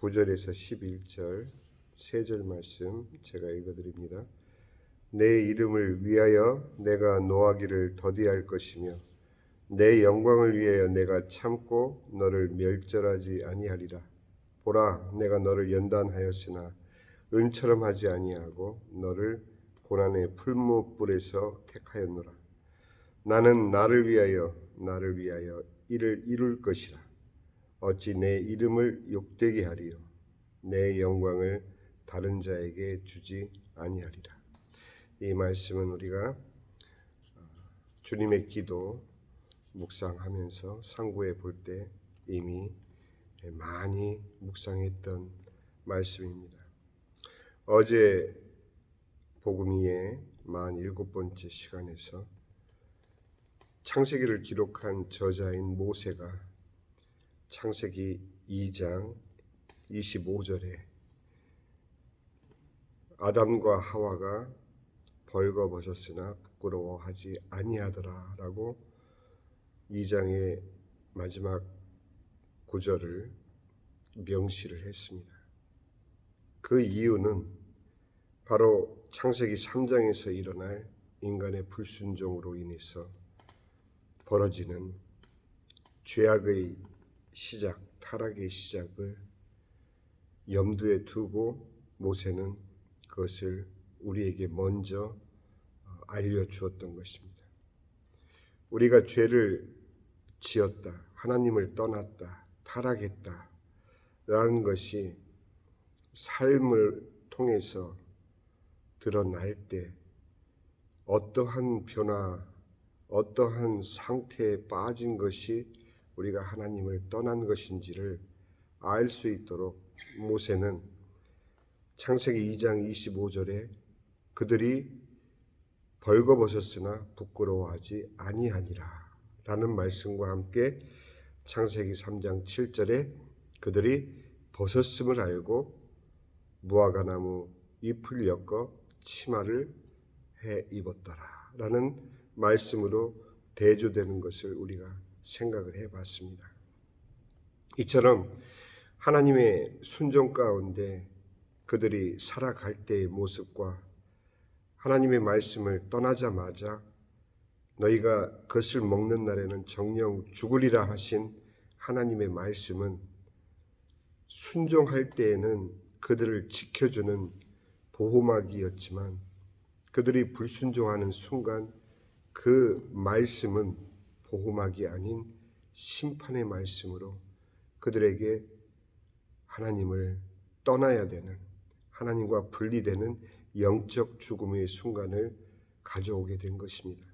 9절에서 11절 세 절 말씀 제가 읽어드립니다. 내 이름을 위하여 내가 노하기를 더디할 것이며 내 영광을 위하여 내가 참고 너를 멸절하지 아니하리라. 보라, 내가 너를 연단하였으나 은처럼 하지 아니하고 너를 고난의 풀무불에서 택하였노라. 나는 나를 위하여 나를 위하여 이를 이룰 것이라. 어찌 내 이름을 욕되게 하리요 내 영광을 다른 자에게 주지 아니하리라. 이 말씀은 우리가 어, 주님의 기도 묵상하면서 상고해 볼 때 이미 많이 묵상했던 말씀입니다. 어제 복음이의 만 일곱 번째 시간에서 창세기를 기록한 저자인 모세가 창세기 2장 25절에 아담과 하와가 벌거벗었으나 부끄러워하지 아니하더라라고 2장의 마지막 구절을 명시를 했습니다. 그 이유는 바로 창세기 3장에서 일어날 인간의 불순종으로 인해서 벌어지는 죄악의 시작, 타락의 시작을 염두에 두고 모세는 그것을 우리에게 먼저 어, 알려주었던 것입니다. 우리가 죄를 지었다, 하나님을 떠났다, 타락했다, 라는 것이 삶을 통해서 드러날 때 어떠한 변화, 어떠한 상태에 빠진 것이 우리가 하나님을 떠난 것인지를 알 수 있도록 모세는 창세기 2장 25절에 그들이 벌거벗었으나 부끄러워하지 아니하니라 라는 말씀과 함께 창세기 3장 7절에 그들이 벗었음을 알고 무화과나무 잎을 엮어 치마를 해 입었더라 라는 말씀으로 대조되는 것을 우리가 생각을 해 봤습니다. 이처럼 하나님의 순종 가운데 그들이 살아갈 때의 모습과 하나님의 말씀을 떠나자마자 너희가 그것을 먹는 날에는 정령 죽으리라 하신 하나님의 말씀은 순종할 때에는 그들을 지켜주는 보호막이었지만 그들이 불순종하는 순간 그 말씀은 보호막이 아닌 심판의 말씀으로 그들에게 하나님을 떠나야 되는 하나님과 분리되는 영적 죽음의 순간을 가져오게 된 것입니다.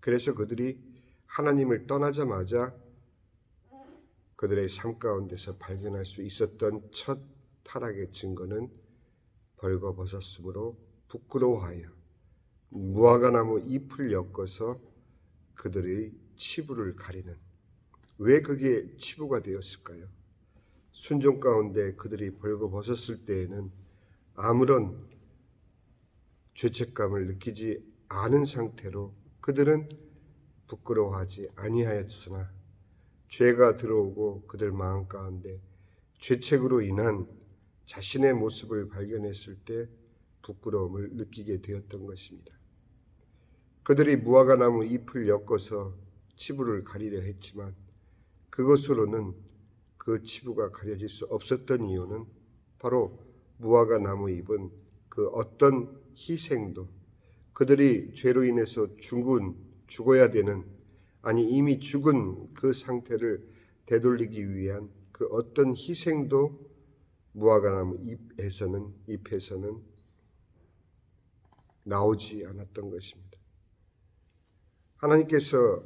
그래서 그들이 하나님을 떠나자마자 그들의 삶 가운데서 발견할 수 있었던 첫 타락의 증거는 벌거벗었으므로 부끄러워하여 무화과나무 잎을 엮어서 그들의 치부를 가리는 왜 그게 치부가 되었을까요? 순종 가운데 그들이 벌거벗었을 때에는 아무런 죄책감을 느끼지 않은 상태로 그들은 부끄러워하지 아니하였으나 죄가 들어오고 그들 마음 가운데 죄책으로 인한 자신의 모습을 발견했을 때 부끄러움을 느끼게 되었던 것입니다. 그들이 무화과 나무 잎을 엮어서 치부를 가리려 했지만 그것으로는 그 치부가 가려질 수 없었던 이유는 바로 무화과 나무 잎은 그 어떤 희생도 그들이 죄로 인해서 죽은 죽어야 되는 아니 이미 죽은 그 상태를 되돌리기 위한 그 어떤 희생도 무화과 나무 잎에서는 잎에서는 나오지 않았던 것입니다. 하나님께서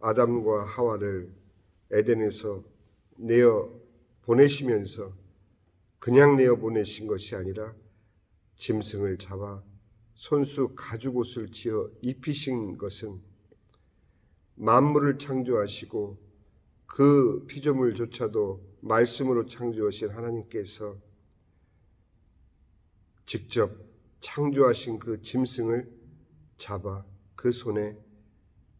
아담과 하와를 에덴에서 내어 보내시면서 그냥 내어 보내신 것이 아니라 짐승을 잡아 손수 가죽옷을 지어 입히신 것은 만물을 창조하시고 그 피조물조차도 말씀으로 창조하신 하나님께서 직접 창조하신 그 짐승을 잡아 그 손에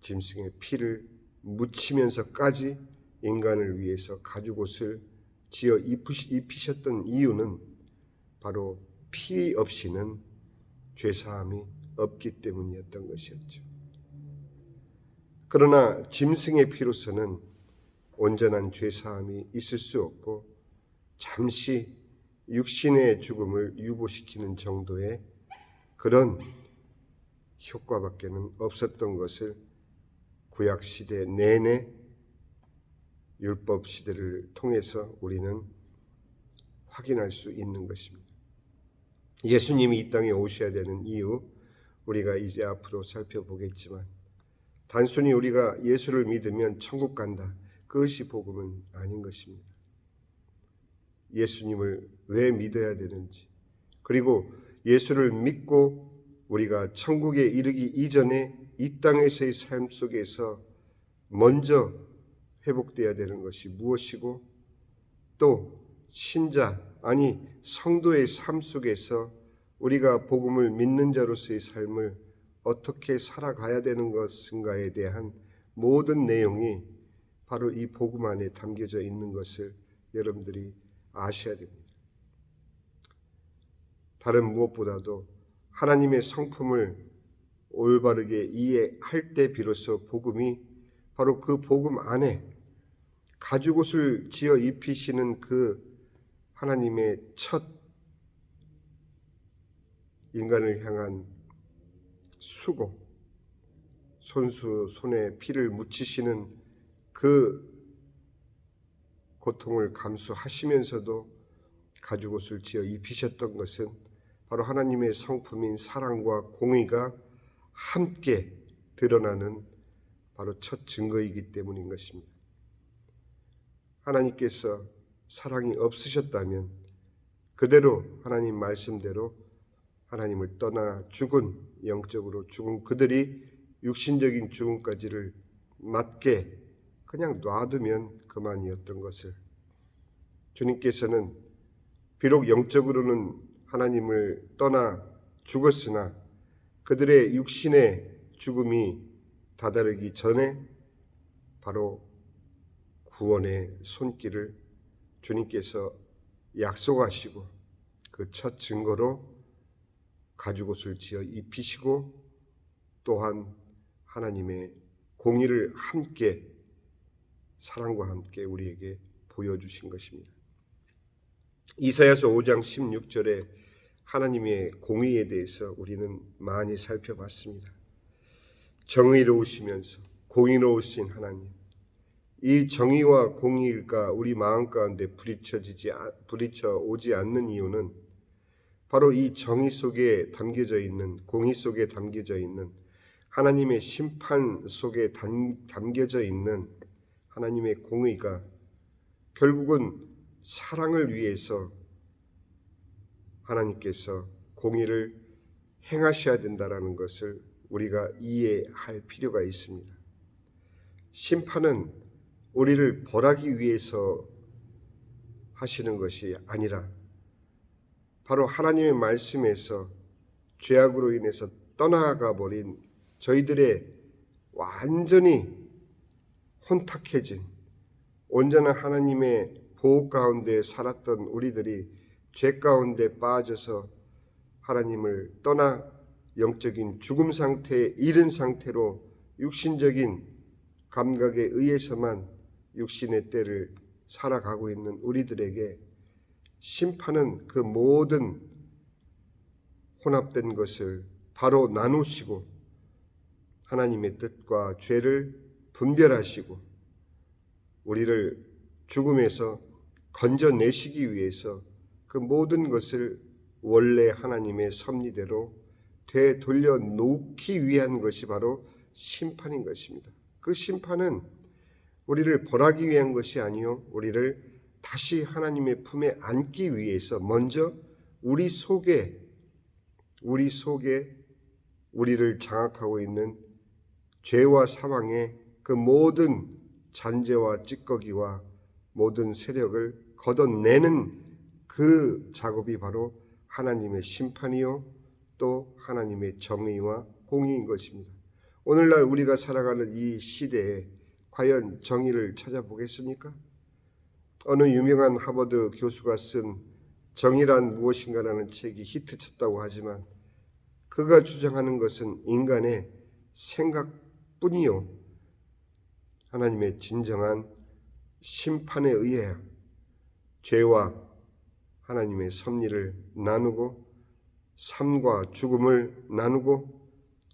짐승의 피를 묻히면서까지 인간을 위해서 가죽옷을 지어 입히셨던 이유는 바로 피 없이는 죄 사함이 없기 때문이었던 것이었죠. 그러나 짐승의 피로서는 온전한 죄 사함이 있을 수 없고 잠시 육신의 죽음을 유보시키는 정도의 그런 효과밖에는 없었던 것을 구약 시대 내내 율법 시대를 통해서 우리는 확인할 수 있는 것입니다. 예수님이 이 땅에 오셔야 되는 이유 우리가 이제 앞으로 살펴보겠지만 단순히 우리가 예수를 믿으면 천국 간다. 그것이 복음은 아닌 것입니다. 예수님을 왜 믿어야 되는지 그리고 예수를 믿고 우리가 천국에 이르기 이전에 이 땅에서의 삶 속에서 먼저 회복되어야 되는 것이 무엇이고 또 신자 아니 성도의 삶 속에서 우리가 복음을 믿는 자로서의 삶을 어떻게 살아가야 되는 것인가에 대한 모든 내용이 바로 이 복음 안에 담겨져 있는 것을 여러분들이 아셔야 됩니다. 다른 무엇보다도 하나님의 성품을 올바르게 이해할 때 비로소 복음이 바로 그 복음 안에 가죽옷을 지어 입히시는 그 하나님의 첫 인간을 향한 수고, 손수 손에 피를 묻히시는 그 고통을 감수하시면서도 가죽옷을 지어 입히셨던 것은 바로 하나님의 성품인 사랑과 공의가 함께 드러나는 바로 첫 증거이기 때문인 것입니다. 하나님께서 사랑이 없으셨다면 그대로 하나님 말씀대로 하나님을 떠나 죽은 영적으로 죽은 그들이 육신적인 죽음까지를 맞게 그냥 놔두면 그만이었던 것을 주님께서는 비록 영적으로는 하나님을 떠나 죽었으나 그들의 육신의 죽음이 다다르기 전에 바로 구원의 손길을 주님께서 약속하시고 그 첫 증거로 가죽옷을 지어 입히시고 또한 하나님의 공의를 함께 사랑과 함께 우리에게 보여주신 것입니다. 이사야서 5장 16절에 하나님의 공의에 대해서 우리는 많이 살펴봤습니다. 정의로우시면서 공의로우신 하나님, 이 정의와 공의가 우리 마음 가운데 부딪혀지지 부딪혀 오지 않는 이유는 바로 이 정의 속에 담겨져 있는 공의 속에 담겨져 있는 하나님의 심판 속에 담, 담겨져 있는 하나님의 공의가 결국은 사랑을 위해서 하나님께서 공의를 행하셔야 된다라는 것을 우리가 이해할 필요가 있습니다. 심판은 우리를 벌하기 위해서 하시는 것이 아니라 바로 하나님의 말씀에서 죄악으로 인해서 떠나가 버린 저희들의 완전히 혼탁해진 온전한 하나님의 보호 가운데 살았던 우리들이 죄 가운데 빠져서 하나님을 떠나 영적인 죽음 상태에 이른 상태로 육신적인 감각에 의해서만 육신의 때를 살아가고 있는 우리들에게 심판은 그 모든 혼합된 것을 바로 나누시고 하나님의 뜻과 죄를 분별하시고 우리를 죽음에서 건져내시기 위해서 그 모든 것을 원래 하나님의 섭리대로 되돌려 놓기 위한 것이 바로 심판인 것입니다. 그 심판은 우리를 벌하기 위한 것이 아니요 우리를 다시 하나님의 품에 안기 위해서 먼저 우리 속에 우리 속에 우리를 장악하고 있는 죄와 사망의 그 모든 잔재와 찌꺼기와 모든 세력을 걷어내는 그 작업이 바로 하나님의 심판이요 또 하나님의 정의와 공의인 것입니다. 오늘날 우리가 살아가는 이 시대에 과연 정의를 찾아보겠습니까? 어느 유명한 하버드 교수가 쓴 정의란 무엇인가라는 책이 히트쳤다고 하지만 그가 주장하는 것은 인간의 생각뿐이요 하나님의 진정한 심판에 의해 죄와 하나님의 섭리를 나누고 삶과 죽음을 나누고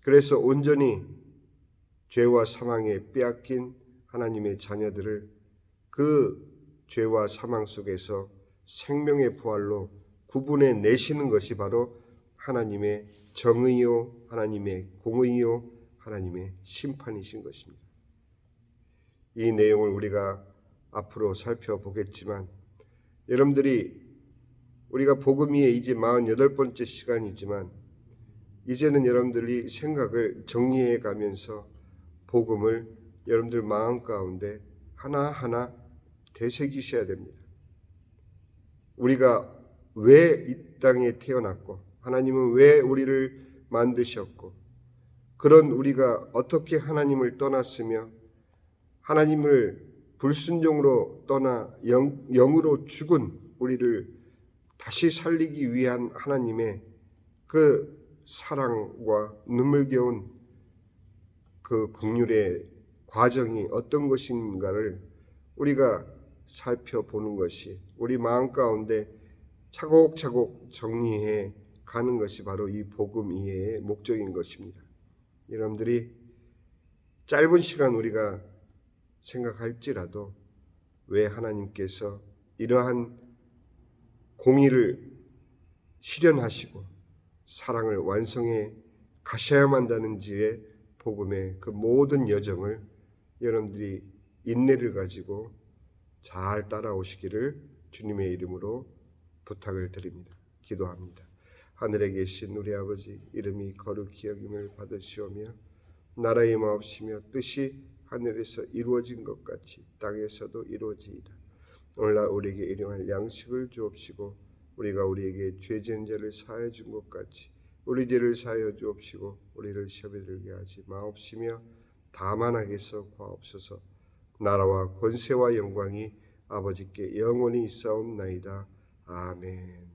그래서 온전히 죄와 사망에 빼앗긴 하나님의 자녀들을 그 죄와 사망 속에서 생명의 부활로 구분해 내시는 것이 바로 하나님의 정의요, 하나님의 공의요, 하나님의 심판이신 것입니다. 이 내용을 우리가 앞으로 살펴보겠지만 여러분들이 우리가 복음 위에 이제 48번째 시간이지만 이제는 여러분들이 생각을 정리해 가면서 복음을 여러분들 마음 가운데 하나하나 되새기셔야 됩니다. 우리가 왜 이 땅에 태어났고 하나님은 왜 우리를 만드셨고 그런 우리가 어떻게 하나님을 떠났으며 하나님을 불순종으로 떠나 영, 영으로 죽은 우리를 다시 살리기 위한 하나님의 그 사랑과 눈물겨운 그 국률의 과정이 어떤 것인가를 우리가 살펴보는 것이 우리 마음 가운데 차곡차곡 정리해 가는 것이 바로 이 복음 이해의 목적인 것입니다. 여러분들이 짧은 시간 우리가 생각할지라도 왜 하나님께서 이러한 공의를 실현하시고 사랑을 완성해 가셔야만 한다는지의 복음의 그 모든 여정을 여러분들이 인내를 가지고 잘 따라오시기를 주님의 이름으로 부탁을 드립니다. 기도합니다. 하늘에 계신 우리 아버지 이름이 거룩히 여김을 받으시오며 나라의 마옵시며 뜻이 하늘에서 이루어진 것 같이 땅에서도 이루어지이다. 오늘날 우리에게 일용할 양식을 주옵시고 우리가 우리에게 죄진 자를 사하여 준것 같이 우리 죄를 사하여 주옵시고 우리를 시험에 들게 하지 마옵시며 다만 하게서 과옵소서 나라와 권세와 영광이 아버지께 영원히 있사옵나이다. 아멘.